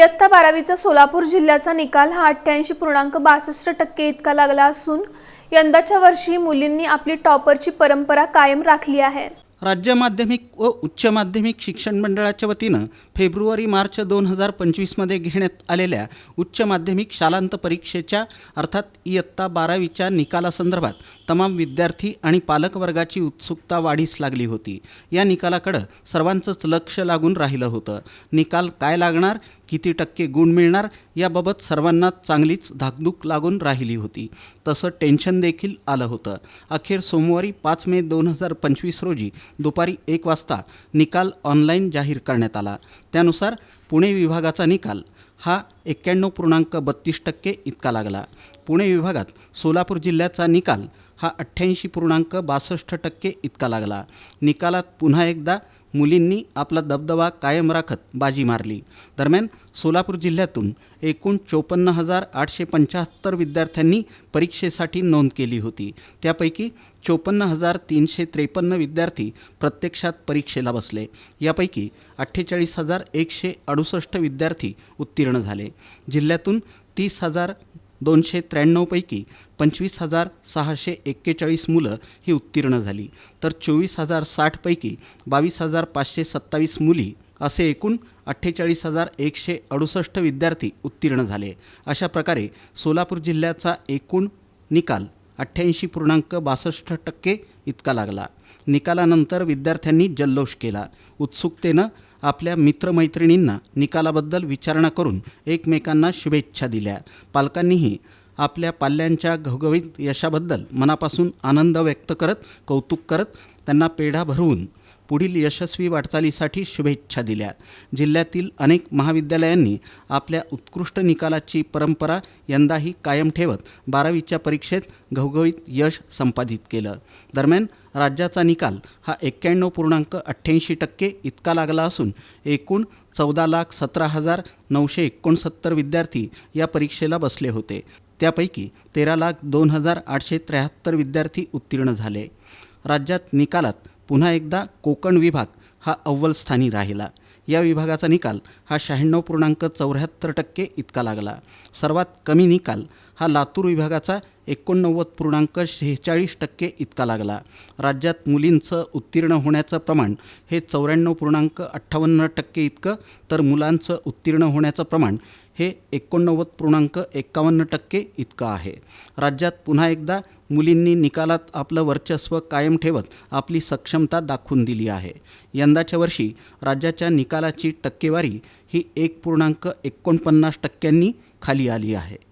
इयत्ता बारावीचा सोलापूर जिल्ह्याचा निकाल हा अठ्ठ्याऐंशी पूर्णांक बासष्ट टक्के इतका लागला असून यंदाच्या वर्षी मुलींनी आपली टॉपरची परंपरा कायम राखली आहे. राज्य माध्यमिक व उच्च माध्यमिक शिक्षण मंडळाच्या वतीनं फेब्रुवारी मार्च दोन हजार पंचवीसमध्ये घेण्यात आलेल्या उच्च माध्यमिक शालांत परीक्षेच्या अर्थात इयत्ता बारावीच्या निकालासंदर्भात तमाम विद्यार्थी आणि पालकवर्गाची उत्सुकता वाढीस लागली होती. या निकालाकडं सर्वांचंच लक्ष लागून राहिलं होतं. निकाल काय लागणार किती टक्के गुण मिळणार याबाबत सर्वांना चांगलीच धाकधूक लागून राहिली होती. तसं टेन्शन देखील आलं होतं. अखेर सोमवारी पाच मे दोन हजार पंचवीस रोजी दुपारी एक वाजता निकाल ऑनलाईन जाहीर करण्यात आला. त्यानुसार पुणे विभागाचा निकाल हा एक्क्याण्णव पूर्णांक बत्तीस टक्के इतका लागला. पुणे विभागात सोलापूर जिल्ह्याचा निकाल हा अठ्ठ्याऐंशी पूर्णांक बासष्ट टक्के इतका लागला. निकालात पुन्हा एकदा मुलींनी आपला दबदबा कायम राखत बाजी मारली. दरम्यान सोलापूर जिल्ह्यातून एकूण चोपन्न हजार आठशे पंच्याहत्तर विद्यार्थ्यांनी परीक्षेसाठी नोंद केली होती. त्यापैकी चोपन्न हजार तीनशे त्रेपन्न विद्यार्थी प्रत्यक्षात परीक्षेला बसले. यापैकी अठ्ठेचाळीस हजार एकशे अडुसष्ट विद्यार्थी उत्तीर्ण झाले. जिल्ह्यातून तीस हजार दोनशे त्र्याण्णवपैकी पंचवीस हजार सहाशे एक्केचाळीस मुलं ही उत्तीर्ण झाली. तर चोवीस हजार साठपैकी बावीस हजार पाचशे सत्तावीस मुली असे एकूण अठ्ठेचाळीस हजार एकशे अडुसष्ट विद्यार्थी उत्तीर्ण झाले. अशा प्रकारे सोलापूर जिल्ह्याचा एकूण निकाल अठ्ठ्याऐंशी पूर्णांक बासष्ट टक्के इतका लागला. निकालानंतर विद्यार्थ्यांनी जल्लोष केला. उत्सुकतेनं आपल्या मित्रमैत्रिणींना निकालाबद्दल विचारणा करून एकमेकांना शुभेच्छा दिल्या. पालकांनीही आपल्या पाल्यांच्या घवघवीत यशाबद्दल मनापासून आनंद व्यक्त करत कौतुक करत त्यांना पेढा भरवून पुढील यशस्वी वाटचालीसाठी शुभेच्छा दिल्या. जिल्ह्यातील अनेक महाविद्यालयांनी आपल्या उत्कृष्ट निकालाची परंपरा यंदाही कायम ठेवत बारावीच्या परीक्षेत घवघवीत यश संपादित केलं. दरम्यान राज्याचा निकाल हा एक्क्याण्णव पूर्णांक अठ्ठ्याऐंशी टक्के इतका लागला असून एकूण चौदा लाख सतरा हजार नऊशे एकोणसत्तर विद्यार्थी या परीक्षेला बसले होते. त्यापैकी तेरा लाख दोन हजार आठशे त्र्याहत्तर विद्यार्थी उत्तीर्ण झाले. राज्यात निकालात पुन्हा एकदा कोकण विभाग हा अव्वल स्थानी राहिला. या विभागाचा निकाल हा शहाण्णव पूर्णांक चौऱ्याहत्तर टक्के इतका लागला. सर्वात कमी निकाल हा लातूर विभागाचा एकोणनव्वद पूर्णांक शेहेचाळीस टक्के इतका लागला. राज्यात मुलींचं उत्तीर्ण होण्याचं प्रमाण हे चौऱ्याण्णव पूर्णांक अठ्ठावन्न टक्के इतकं तर मुलांचं उत्तीर्ण होण्याचं प्रमाण हे एकोणनव्वद पूर्णांक एकावन्न टक्के इतकं आहे. राज्यात पुन्हा एकदा मुलींनी निकालात आपलं वर्चस्व कायम ठेवत आपली सक्षमता दाखवून दिली आहे. यंदाच्या वर्षी राज्याच्या निकालाची टक्केवारी ही एक पूर्णांक एकोणपन्नास टक्क्यांनी खाली आली आहे.